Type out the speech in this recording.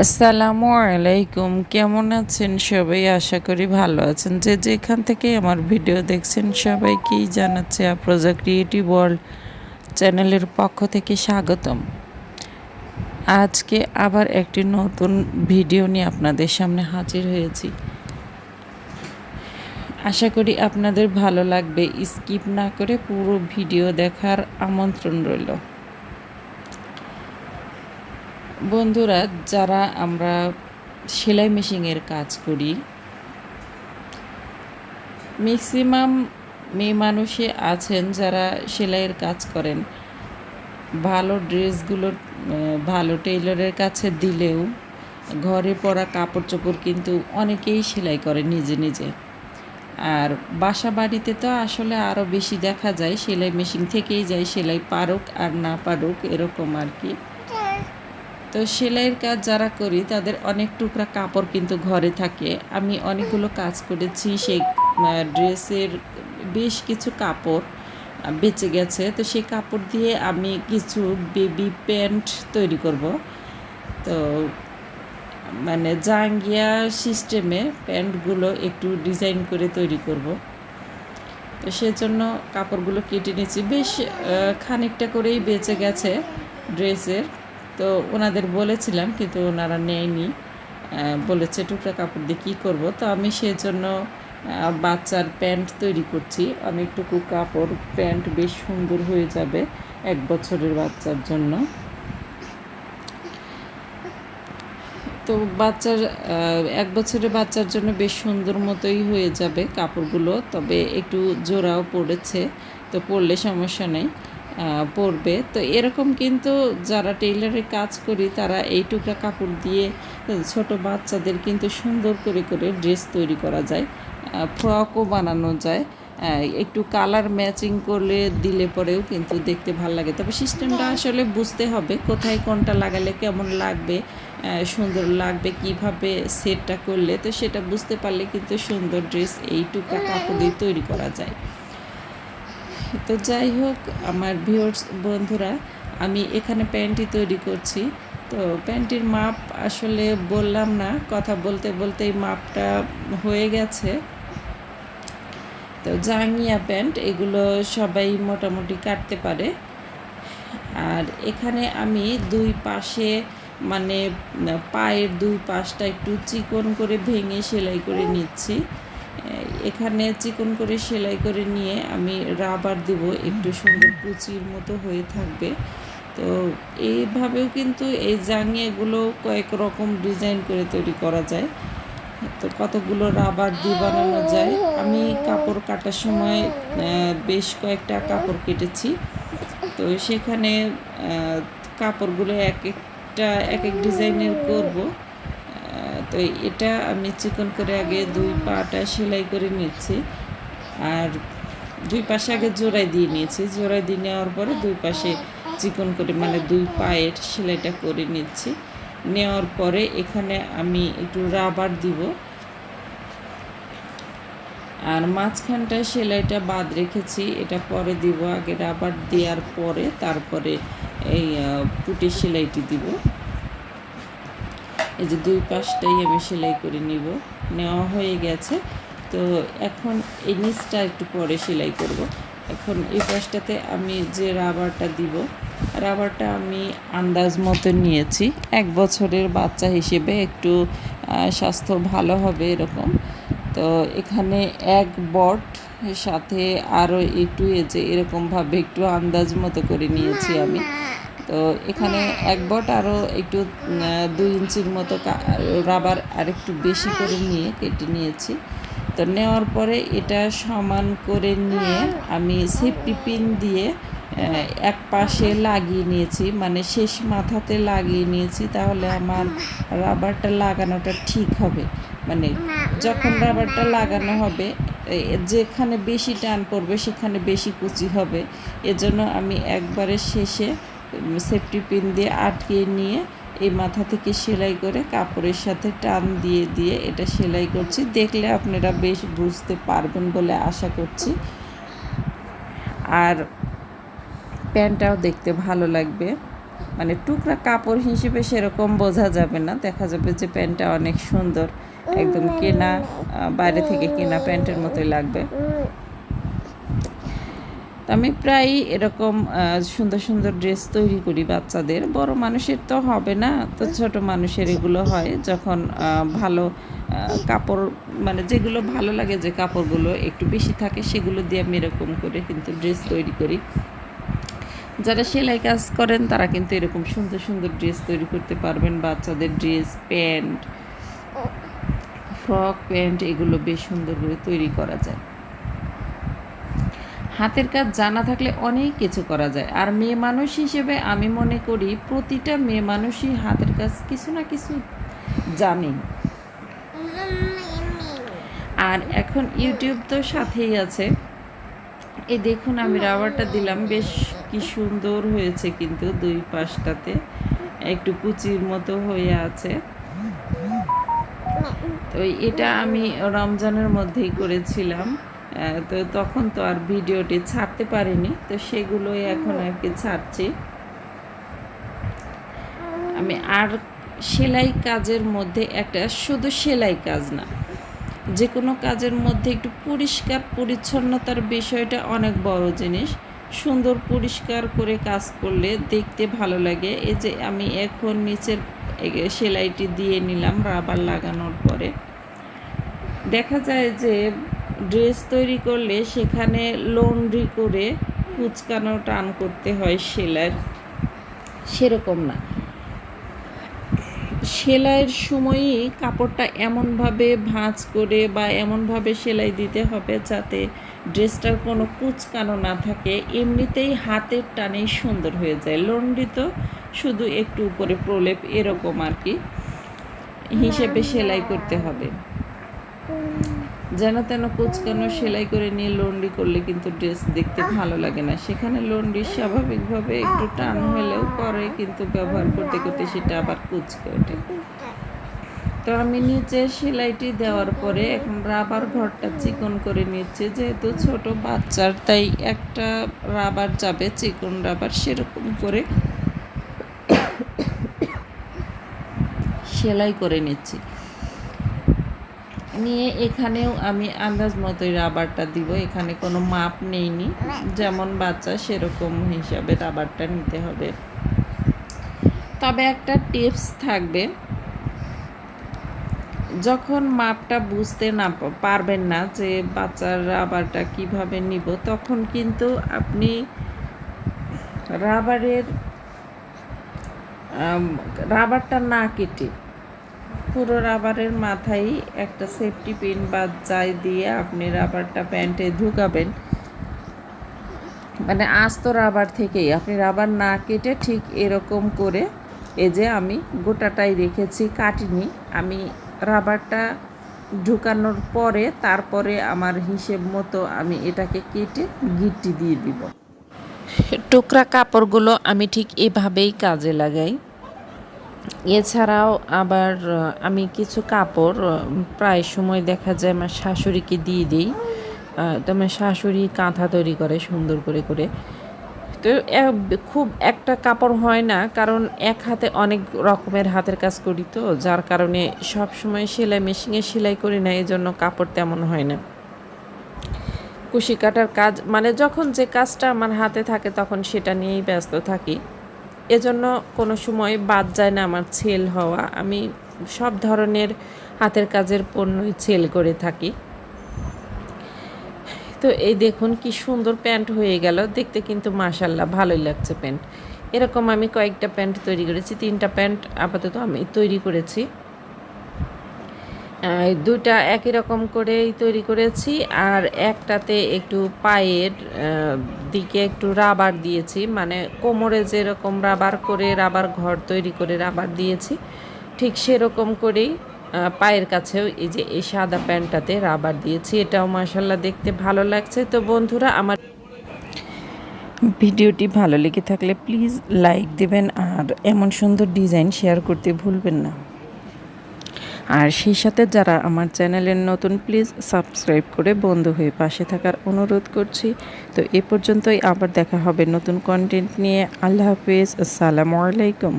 আসসালামু আলাইকুম। কেমন আছেন সবাই? আশা করি ভালো আছেন। যে যেখান থেকে আমার ভিডিও দেখছেন সবাইকেই জানাচ্ছে আপ্রজা ক্রিয়েটিভ ওয়ার্ল্ড চ্যানেলের পক্ষ থেকে স্বাগতম। আজকে আবার একটি নতুন ভিডিও নিয়ে আপনাদের সামনে হাজির হয়েছি। আশা করি আপনাদের ভালো লাগবে। স্কিপ না করে পুরো ভিডিও দেখার আমন্ত্রণ রইল। বন্ধুরা, যারা আমরা সেলাই মেশিনের কাজ করি ম্যাক্সিমাম মেয়ে মানুষে আছেন যারা সেলাইয়ের কাজ করেন। ভালো ড্রেসগুলো ভালো টেইলরের কাছে দিলেও ঘরে পরা কাপড় চোপড় কিন্তু অনেকেই সেলাই করে নিজে নিজে। আর বাসা বাড়িতে তো আসলে আরও বেশি দেখা যায়, সেলাই মেশিন থেকেই যায়, সেলাই পারুক আর না পারুক, এরকম আর কি। তো সেলাইয়ের কাজ যারা করি, তাদের অনেক টুকরা কাপড় কিন্তু ঘরে থাকে। আমি অনেকগুলো কাজ করেছি, সেই ড্রেসের বেশ কিছু কাপড় বেঁচে গেছে। তো সেই কাপড় দিয়ে আমি কিছু বেবি প্যান্ট তৈরি করব। তো মানে জাঙ্গিয়া সিস্টেমে প্যান্টগুলো একটু ডিজাইন করে তৈরি করব। তো সেজন্য কাপড়গুলো কেটে নিয়েছি। বেশ খানিকটা করেই বেঁচে গেছে ড্রেসের। তো ওনাদের বলেছিলাম, কিন্তু ওনারা নেয়নি। বলেছে, টুকরা কাপড় দিয়ে কী করব? তো আমি সেজন্য বাচ্চার প্যান্ট তৈরি করছি। অনেকটুকু কাপড়, প্যান্ট বেশ সুন্দর হয়ে যাবে এক বছরের বাচ্চার জন্য। তো বাচ্চার এক বছরের বাচ্চার জন্য বেশ সুন্দর মতোই হয়ে যাবে কাপড়গুলো। তবে একটু জোড়াও পড়েছে, তো পরলে সমস্যা নেই। পরবে তো এরকম কিন্তু যারা টেইলারের কাজ করি, তারা এই টুকরা কাপড় দিয়ে ছোট বাচ্চাদের কিন্তু সুন্দর করে করে ড্রেস তৈরি করা যায় ফ্রকও বানানো যায়। একটু কালার ম্যাচিং করলে, দিলে পরেও কিন্তু দেখতে ভালো লাগে। তবে সিস্টেমটা আসলে বুঝতে হবে, কোথায় কোনটা লাগালে কেমন লাগবে সুন্দর লাগবে, কীভাবে সেটটা করলে। তো সেটা বুঝতে পারলে কিন্তু সুন্দর ড্রেস এই টুকরা কাপড় দিয়ে তৈরি করা যায়। তো যাই হোক, আমার ভিউয়ার্স বন্ধুরা, আমি এখানে প্যান্টটি তৈরি করছি। তো প্যান্টির মাপ আসলে বললাম না, কথা বলতে বলতেই মাপটা হয়ে গেছে। তো জাঙ্গিয়া প্যান্ট, এগুলো সবাই মোটামুটি কাটতে পারে। আর এখানে আমি দুই পাশে মানে পায়ের দুই পাশটা একটু চিকন করে ভেঙে সেলাই করে নিচ্ছি। এখানে চিকন করে সেলাই করে নিয়ে আমি রাবার দিব, একটু সুন্দর কুচির মতো হয়ে থাকবে। তো এইভাবেও কিন্তু এই জাঙিয়েগুলো কয়েক রকম ডিজাইন করে তৈরি করা যায়। তো কতগুলো রাবার দিয়ে বানানো যায়। আমি কাপড় কাটার সময় বেশ কয়েকটা কাপড় কেটেছি। তো সেখানে কাপড়গুলো এক একটা, এক এক ডিজাইনের করব। তো এটা আমি চিকন করে আগে দুই পাটা সেলাই করে নিচ্ছি। আর দুই পাশে আগে জোড়াই দিয়ে নিয়েছি। জোড়াই দিয়ে নেওয়ার পরে দুই পাশে চিকন করে মানে দুই পায়ের সেলাইটা করে নিচ্ছি। নেওয়ার পরে এখানে আমি একটু রাবার দিব। আর মাঝখানটায় সেলাইটা বাদ রেখেছি। এটা পরে দিব। আগে রাবার দেওয়ার পরে তারপরে এই পুটির সেলাইটি দিব। এই যে দুই পাশটাই আমি সেলাই করে নিব। নেওয়া হয়ে গেছে। তো এখন এই নিচটা একটু পরে সেলাই করব। এখন এই পাশটাতে আমি যে রাবারটা দিব, রাবারটা আমি আন্দাজ মতো নিয়েছি। এক বছরের বাচ্চা হিসেবে একটু স্বাস্থ্য ভালো হবে এরকম। তো এখানে এক বট, সাথে আরও একটু এই যে এরকমভাবে একটু আন্দাজ মতো করে নিয়েছি আমি। তো এখানে এক বট আরও একটু দুই ইঞ্চির মতো রাবার আর একটু বেশি করে নিয়ে কেটে নিয়েছি। তো নেওয়ার পরে এটা সমান করে নিয়ে আমি সেফটি পিন দিয়ে এক পাশে লাগিয়ে নিয়েছি। মানে শেষ মাথাতে লাগিয়ে নিয়েছি তাহলে আমার রাবারটা লাগানোটা ঠিক হবে। মানে যখন রাবারটা লাগানো হবে যেখানে বেশি টান পড়বে সেখানে বেশি কুচি হবে। এজন্য আমি একবারে শেষে সেফটি পিন দিয়ে আটকিয়ে নিয়ে এই মাথা থেকে সেলাই করে কাপড়ের সাথে টান দিয়ে দিয়ে এটা সেলাই করছি। দেখলে আপনারা বেশ বুঝতে পারবেন বলে আশা করছি। আর প্যান্টটাও দেখতে ভালো লাগবে। মানে টুকরা কাপড় হিসেবে সেরকম বোঝা যাবে না। দেখা যাবে যে প্যান্টটা অনেক সুন্দর। একদম কেনা বাইরে থেকে কেনা প্যান্টের মতোই লাগবে। তো আমি প্রায় এরকম সুন্দর সুন্দর ড্রেস তৈরি করি বাচ্চাদের। বড় মানুষের তো হবে না, তো ছোট মানুষের এগুলো হয়। যখন ভালো কাপড় মানে যেগুলো ভালো লাগে যে কাপড়গুলো একটু বেশি থাকে সেগুলো দিয়ে আমি এরকম করে কিন্তু ড্রেস তৈরি করি। যারা সেলাই কাজ করেন তারা কিন্তু এরকম সুন্দর সুন্দর ড্রেস তৈরি করতে পারবেন। বাচ্চাদের ড্রেস প্যান্ট, ফ্রক প্যান্ট এগুলো বেশ সুন্দর করে তৈরি করা যায়। হাতের কাজ জানা থাকলে অনেক কিছু করা যায়। আর মেয়ে মানুষ হিসেবে আমি মনে করি প্রতিটা মেয়ে মানুষই হাতের কাজ কিছু না কিছু জানে। আর এখন ইউটিউব তো সাথেই আছে। এই দেখুন আমি রাবারটা দিলাম, বেশ কি সুন্দর হয়েছে কিন্তু দুই পাশটাতে। একটু কুচির মতো হয়ে আছে। তো এটা আমি রমজানের মধ্যেই করেছিলাম। তো তখন তো আর ভিডিওটি ছাড়তে পারিনি, তো সেগুলোই এখন আর কি ছাড়ছি। আমি আর সেলাই কাজের মধ্যে একটা শুধু সেলাই কাজ না, যে কোনো কাজের মধ্যে একটু পরিষ্কার পরিচ্ছন্নতার বিষয়টা অনেক বড় জিনিস। সুন্দর পরিষ্কার করে কাজ করলে দেখতে ভালো লাগে। এই যে আমি এখন নিচের সেলাইটি দিয়ে নিলাম রাবার লাগানোর পরে। দেখা যায় যে ড্রেস তৈরি করলে সেখানে লন্ড্রি করে কুচকানো, টান করতে হয় সেলাইয়ের। সেরকম না। সেলাইয়ের সময়ই কাপড়টা এমনভাবে ভাঁজ করে বা এমনভাবে সেলাই দিতে হবে যাতে ড্রেসটার কোনো কুচকানো না থাকে। এমনিতেই হাতের টানেই সুন্দর হয়ে যায়। লন্ডি তো শুধু একটু উপরে প্রলেপ এরকম আর কি। হিসেবে সেলাই করতে হবে। যেন তেন কুচকানো সেলাই করে নিয়ে লন্ডি করলে কিন্তু ড্রেস দেখতে ভালো লাগে না। সেখানে লন্ডি স্বাভাবিকভাবে একটু টান হলেও পরে কিন্তু ব্যবহার করতে করতে সেটা আবার কুচকে ওঠে। তো আমি নিচে সেলাইটি দেওয়ার পরে এখন রাবার ঘরটা চিকন করে নিচ্ছে। যেহেতু ছোট বাচ্চার, তাই একটা রাবার যাবে, চিকন রাবার সেরকম করে সেলাই করে নিচ্ছি। নিয়ে এখানেও আমি আন্দাজ মতোই রাবারটা দিব। এখানে কোনো মাপ নেইনি। যেমন বাচ্চা সেরকম হিসাবে রাবারটা নিতে হবে। তবে একটা টিপস থাকবে। যখন মাপটা বুঝতে না পারবেন না যে বাচ্চার রাবারটা কীভাবে নিব, তখন কিন্তু আপনি রাবারের রাবারটা না কেটে পুরো রাবারের মাথায় একটা সেফটি পিন বা যাই দিয়ে আপনি রাবারটা প্যান্টে ঢুকাবেন। মানে আস্ত রাবার থেকেই। আপনি রাবার না কেটে ঠিক এরকম করে এই যে আমি গোটাটাই রেখেছি, কাটিনি। আমি রাবারটা ঢুকানোর পরে তারপরে আমার হিসেব মতো আমি এটাকে কেটে গিট্টি দিয়ে দিব। টুকরা কাপড়গুলো আমি ঠিক এভাবেই কাজে লাগাই। এছাড়াও আবার আমি কিছু কাপড় প্রায় সময় দেখা যায় আমার শাশুড়িকে দিয়ে দিই। তো আমার শাশুড়ি কাঁথা তৈরি করে সুন্দর করে করে। তো খুব একটা কাপড় হয় না, কারণ এক হাতে অনেক রকমের হাতের কাজ করি তো, যার কারণে সব সময় সেলাই মেশিনে সেলাই করি না এই জন্য কাপড় তেমন হয় না। কুশি কাটার কাজ মানে যখন যে কাজটা আমার হাতে থাকে, তখন সেটা নিয়েই ব্যস্ত থাকি। এজন্য কোনো সময় বাদ যায় না আমার ছেল হওয়া। আমি সব ধরনের হাতের কাজের পণ্যই ছেল করে থাকি। তো এই দেখুন কি সুন্দর প্যান্ট হয়ে গেল। দেখতে কিন্তু মাশাল্লাহ ভালোই লাগছে প্যান্ট। এরকম আমি কয়েকটা প্যান্ট তৈরি করেছি। তিনটা প্যান্ট আপাতত আমি তৈরি করেছি। দুইটা একই রকম করেই তৈরি করেছি, আর একটাতে একটু পায়ের দিকে একটু রাবার দিয়েছি মানে কোমরে যেরকম রাবার করে রাবার ঘর তৈরি করে রাবার দিয়েছি, ঠিক সেরকম করেই পায়ের কাছেও এই যে এই সাদা প্যান্টটাতে রাবার দিয়েছি। এটাও মাসাল্লাহ দেখতে ভালো লাগছে। তো বন্ধুরা, আমার ভিডিওটি ভালো লেগে থাকলে প্লিজ লাইক দেবেন, আর এমন সুন্দর ডিজাইন শেয়ার করতে ভুলবেন না। আর সেই সাথে যারা আমার চ্যানেলের নতুন, প্লিজ সাবস্ক্রাইব করে বন্ধু হয়ে পাশে থাকার অনুরোধ করছি। তো এ পর্যন্তই আবার দেখা হবে নতুন কন্টেন্ট নিয়ে। আল্লাহ হাফিজ, আসসালামু আলাইকুম।